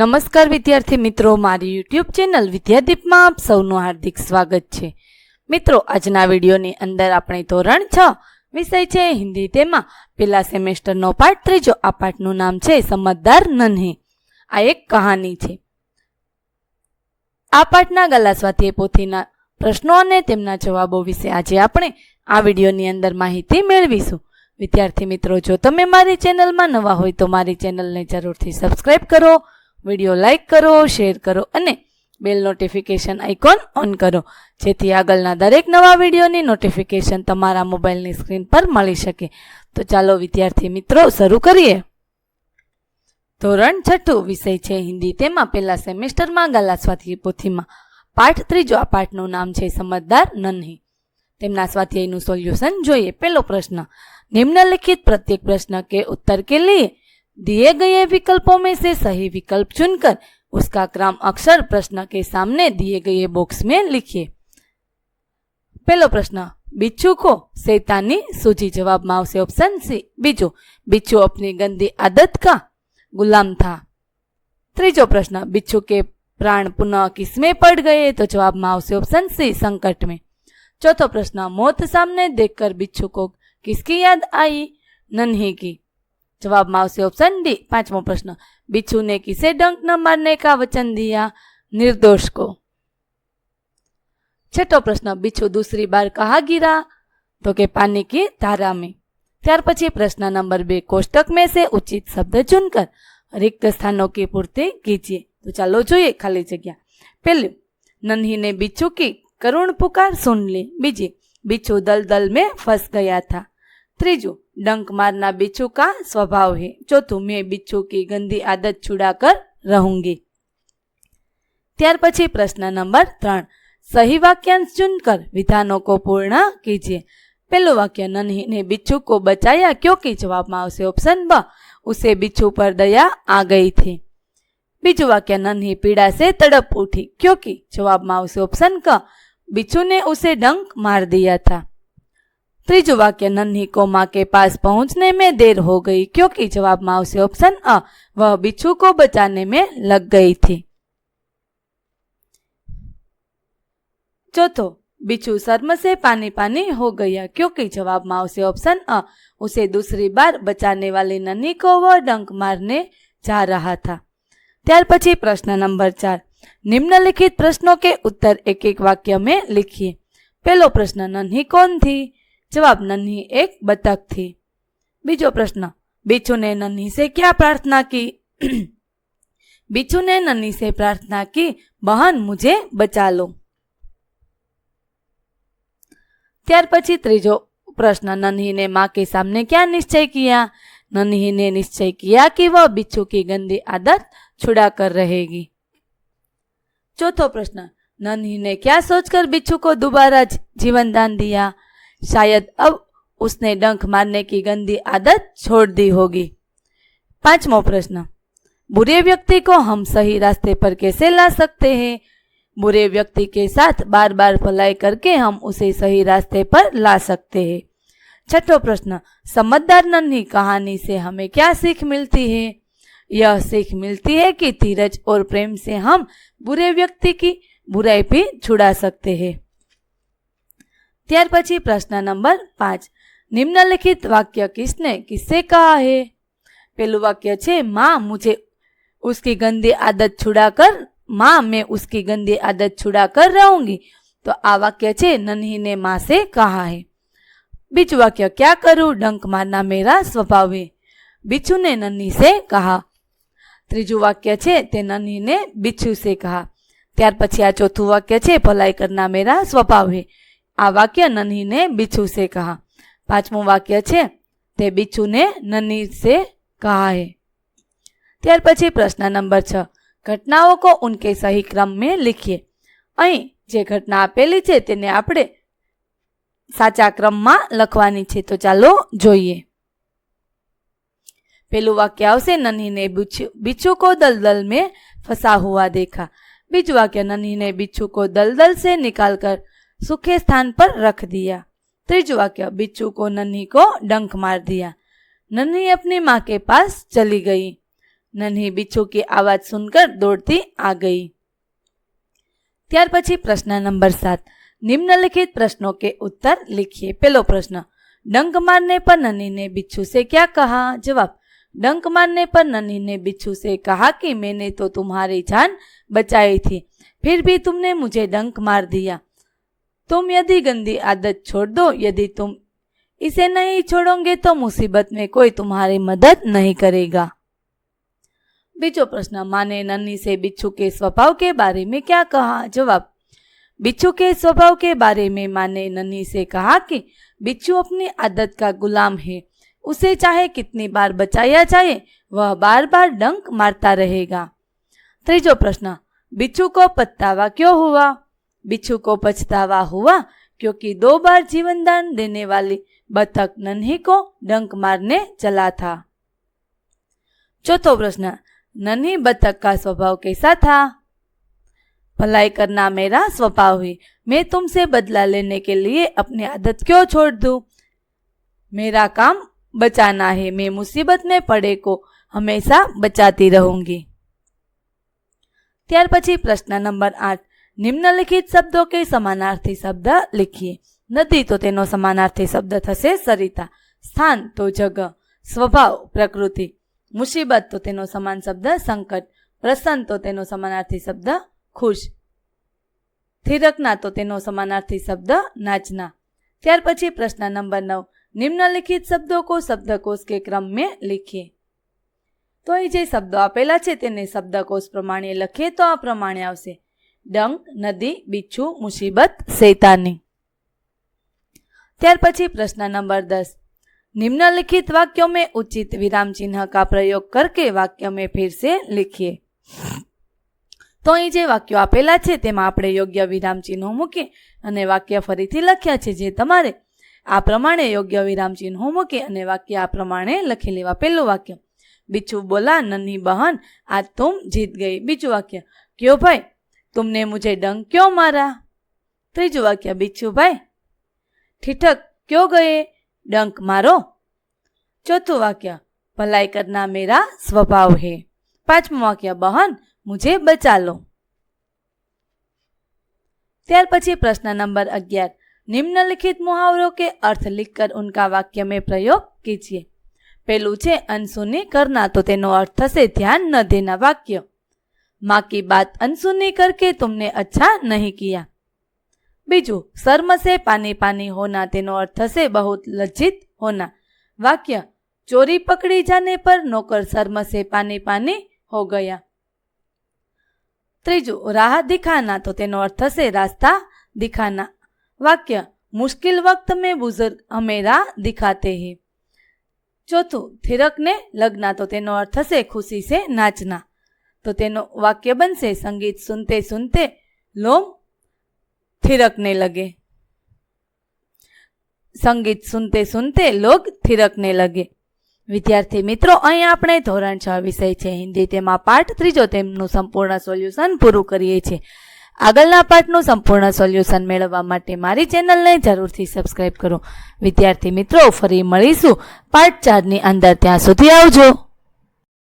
નમસ્કાર વિદ્યાર્થી મિત્રો મારી યુટ્યુબ ચેનલ વિદ્યાદીપમાં આપ સૌનું હાર્દિક સ્વાગત છે મિત્રો આજના વિડીયોની અંદર આપણે ધોરણ છ વિષય છે હિન્દી તેમાં પેલા સેમેસ્ટરનો પાઠ ત્રીજો આ પાઠનું નામ છે સમજદાર નન્હે આ એક કહાની છે આ પાઠના ગલાસ્વાતીએ પોથીના પ્રશ્નો અને તેમના જવાબો વિશે આજે આપણે આ વિડીયોની અંદર માહિતી મેળવીશું વિદ્યાર્થી મિત્રો જો તમે મારી ચેનલમાં નવા હોય તો મારી ચેનલને જરૂરથી સબસ્ક્રાઈબ કરો વિડીયો લાઇક કરો શેર કરો અને બેલ નોટિફિકેશન આઇકોન ઓન કરો જેથી આગળના દરેક નવા વિડીયોની નોટિફિકેશન તમારા મોબાઈલની સ્ક્રીન પર મળી શકે તો ચાલો વિદ્યાર્થી મિત્રો શરૂ કરીએ ધોરણ છઠ્ઠું વિષય છે હિન્દી તેમાં પહેલા સેમેસ્ટરમાં ગાલા સ્વાધ્યાય પોથીમાં પાઠ ત્રીજો આ પાઠનું નામ છે સમજદાર નન્હી તેમના સ્વાધ્યાયનું સોલ્યુશન જોઈએ પહેલો પ્રશ્ન નિમ્નલિખિત પ્રત્યેક પ્રશ્ન કે ઉત્તર કે લઈએ दिए गए विकल्पों में से सही विकल्प चुनकर उसका क्रम अक्षर प्रश्न के सामने दिए गए बॉक्स में लिखिए पहला प्रश्न बिच्छू को सैतानी सूझी जवाब से ऑप्शन सी बीजो बिच्छू अपनी गंदी आदत का गुलाम था त्रीजो प्रश्न बिच्छू के प्राण पुनः किसमें पड़ गए तो जवाब से ऑप्शन सी संकट में चौथा प्रश्न मौत सामने देखकर बिच्छू को किसकी याद आई नन्ही की જવાબમાં આવશે ઓપ્શન ડી પાંચમો પ્રશ્ન बिच्छू ने किसे डंक न मारने का वचन दिया निर्दोष को छठो प्रश्न बिच्छू दूसरी बार कहा गिरा तो के पानी की धारा में ત્યાર પછી પ્રશ્ન નંબર બે કોષ્ટક મેં સે ઉચિત શબ્દ ચુનકર રિક્ત સ્થાનોं की પૂર્તિ કીજીએ તો ચાલો જોઈએ ખાલી જગ્યા પહેલું नन्ही ने बिच्छू की करुण पुकार सुन ली બીજી बिच्छू दल दल में फंस गया था ત્રીજું डंक मारना बिच्छू का स्वभाव है चौथु मैं बिच्छू की गंदी आदत छुड़ा कर रहूंगी त्यार पी प्रश्न नंबर त्रन सही वाक्यांश चुनकर विधानों को पूर्ण कीजिए पहलू वाक्य नन्ही ने बिच्छू को बचाया क्योंकि जवाब में आवश्यक ऑप्शन ब उसे बिच्छू पर दया आ गई थी बीजू वाक्य नन्ही पीड़ा से तड़प उठी क्योंकि जवाब में आवश्यक ऑप्शन क बिच्छू ने उसे डंक मार दिया था त्रिजुआ वाक्य नन्ही को माँ के पास पहुँचने में देर हो गई क्योंकि जवाब माँ से ऑप्शन अ वह बिच्छू को बचाने में लग गई थी चौथो बिच्छू शर्म से पानी पानी हो गया क्योंकि जवाब माओ से ऑप्शन अ उसे दूसरी बार बचाने वाली नन्ही को वह डंक मारने जा रहा था त्यार પછી प्रश्न नंबर चार निम्नलिखित प्रश्नों के उत्तर एक एक वाक्य में लिखिए પહેલો प्रश्न नन्ही कौन थी जवाब ननही एक बत्तख थी। बीजो प्रश्न बिच्छू ने ननही से क्या प्रार्थना की? बिच्छू ने ननही से प्रार्थना की बहन मुझे बचा लो। ત્યાર પછી ત્રીજો પ્રશ્ન નનહીને માં કે સામે શું નિશ્ચય કર્યા? નનહીને નિશ્ચય કર્યા કે વો બિચ્છુ કે ગંદે આદત છોડા કર રહેગી। ચોથો પ્રશ્ન નનહીને શું સોચ કર બિચ્છુ કો دوبارہ જીવનદાન દિયા? शायद अब उसने डंक मारने की गंदी आदत छोड़ दी होगी पांचवा प्रश्न बुरे व्यक्ति को हम सही रास्ते पर कैसे ला सकते हैं बुरे व्यक्ति के साथ बार बार फलाई करके हम उसे सही रास्ते पर ला सकते हैं छठो प्रश्न समझदार नन्ही कहानी से हमें क्या सीख मिलती है यह सीख मिलती है कि धीरज और प्रेम से हम बुरे व्यक्ति की बुराई भी छुड़ा सकते हैं ત્યાર પછી પ્રશ્ન નંબર પાંચ નિમ્નલિખિત વાક્ય કિસને કિસ્સે કહા હે પેલું વાક્ય છે માં મુજે ઉસકી ગંદી આદત છુડા કર માં મેં ઉસકી ગંદી આદત છુડા કર રહુંગી તો આ વાક્ય છે નન્હીને માં સે કહા હે બીજું વાક્ય ક્યાં કરું ડંક મારના મેરા સ્વભાવે બિચ્છુને નન્હી સે કહા ત્રીજું વાક્ય છે તે નન્હીને બિચ્છુ સે કહા ત્યાર પછી આ ચોથું વાક્ય છે ભલાઈ કરના મેરા સ્વભાવે આ વાક્ય નન્હીને બિછુ સે કહા પાંચમું વાક્ય છે તે બિછુને નન્હી સે કહા હે ત્યાર પછી પ્રશ્ન નંબર છ ઘટનાઓ કો ઉનકે સહી ક્રમ મેં લીખીએ અહીં જે ઘટના આપેલી છે તેને આપણે સાચા ક્રમમાં લખવાની છે તો ચાલો જોઈએ પેલું વાક્ય આવશે નન્હીને બિચ્છુ કો દલદલ મેં ફસા હુઆ દેખા બીજું વાક્ય નન્હીને બિચ્છુ કો દલદલ સે નિકાલ કર सूखे स्थान पर रख दिया तीजू वाक्य बिच्छू को नन्ही को डंक मार दिया नन्ही अपनी माँ के पास चली गई नन्ही बिच्छू की आवाज सुनकर दौड़ती आ गई त्यार પછી प्रश्न नंबर सात निम्नलिखित प्रश्नों के उत्तर लिखिए पहलो प्रश्न डंक मारने पर नन्ही ने बिच्छू से क्या कहा जवाब डंक मारने पर नन्ही ने बिच्छू से कहा कि मैंने तो तुम्हारी जान बचाई थी फिर भी तुमने मुझे डंक मार दिया तुम यदि गंदी आदत छोड़ दो यदि तुम इसे नहीं छोड़ोगे तो मुसीबत में कोई तुम्हारी मदद नहीं करेगा बीचो प्रश्न माँ ने से बिच्छू के स्वभाव के बारे में क्या कहा जवाब बिच्छू के स्वभाव के बारे में माँ ने नन्ही से कहा कि बिच्छू अपनी आदत का गुलाम है उसे चाहे कितनी बार बचाया जाए वह बार बार डंक मारता रहेगा त्रीजो प्रश्न बिच्छू को पत्तावा क्यों हुआ बिच्छू को पछतावा हुआ क्योंकि दो बार जीवन दान देने वाली बतख नन्ही को डंक मारने चला था चौथो प्रश्न नन्ही बतख का स्वभाव कैसा था भलाई करना मेरा स्वभाव ही मैं तुमसे बदला लेने के लिए अपनी आदत क्यों छोड़ दू मेरा काम बचाना है मैं मुसीबत में पड़े को हमेशा बचाती रहूंगी त्यार પછી પ્રશ્ન નંબર આઠ નિમ્નલિખિત શબ્દો કે સમાનાર્થી શબ્દ લખીએ નદી તો તેનો સમાનાર્થી શબ્દ થશે સરિતા સ્થાન તો જગ સ્વભાવ પ્રકૃતિ મુસીબત તો તેનો સમાન શબ્દ સંકટ પ્રસન્ન તો તેનો સમાનાર્થી શબ્દ ખુશ થિરકના તો તેનો સમાનાર્થી શબ્દ નાચના ત્યાર પછી પ્રશ્ન નંબર નવ નિમ્નલિખિત શબ્દો કો શબ્દકોશ કે ક્રમ મેં લખીએ તો એ જે શબ્દો આપેલા છે તેને શબ્દકોશ પ્રમાણે લખીએ તો આ પ્રમાણે આવશે ડંક નદી બીછું મુસીબત શૈતાની ત્યાર પછી પ્રશ્ન નંબર દસ નિમ્નલિખિત વાક્યો મેં ઉચિત વિરામ ચિહ્ન કા પ્રયોગ કરકે વાક્ય મેં ફિર લખીએ તો અહીં જે વાક્યો આપેલા છે તેમાં આપણે યોગ્ય વિરામ ચિહ્નો મૂકી અને વાક્ય ફરીથી લખ્યા છે જે તમારે આ પ્રમાણે યોગ્ય વિરામ ચિહ્નો મૂકી અને વાક્ય આ પ્રમાણે લખી લેવા પહેલું વાક્ય બીજું બોલા નની બહન આ તુમ જીત ગઈ બીજું વાક્ય કયો ભાઈ तुमने मुझे डंग ક્યો મારા ત્રીજું વાક્ય બિચ્છુભાઈ ઠીઠક ક્યો ગયે ડંક મારો ચોથું વાક્ય ભલાઈ કરના મેરા સ્વભાવ હે પાંચમું વાક્ય બહન મુજે બચા લો ત્યાર પછી પ્રશ્ન નંબર અગિયાર નિમ્નલિખિત મુહાવરો કે અર્થ લીખકર ઉનકા વાક્ય મેં પ્રયોગ કીજીએ પેલું છે અનસુની કરના તો તેનો અર્થ થશે ધ્યાન ન દેના વાક્ય माँ की बात अनसुनी करके तुमने अच्छा नहीं किया बीजू शर्म से पानी पानी होना तेनो अर्थ से बहुत लज्जित होना वाक्य चोरी पकड़ी जाने पर नौकर शर्म से पानी पानी हो गया त्रीजू राह दिखाना तो तेनो अर्थ से रास्ता दिखाना वाक्य मुश्किल वक्त में बुजुर्ग हमें राह दिखाते हैं चौथु ने लगना तो तेनो अर्थ से खुशी से नाचना તો તેનો વાક્ય બનશે સંગીત સુનતે સુનતે લોમ થિરકને લગે સંગીત સુનતે સુનતે લોક થિરકને લગે વિદ્યાર્થી મિત્રો અહીં આપણે ધોરણ છ વિષય છે હિન્દી તેમાં પાઠ ત્રીજો તેમનું સંપૂર્ણ સોલ્યુશન પૂરું કરીએ છીએ આગળના પાઠનું સંપૂર્ણ સોલ્યુશન મેળવવા માટે મારી ચેનલને જરૂરથી સબસ્ક્રાઈબ કરો વિદ્યાર્થી મિત્રો ફરી મળીશું પાઠ ચારની અંદર ત્યાં સુધી આવજો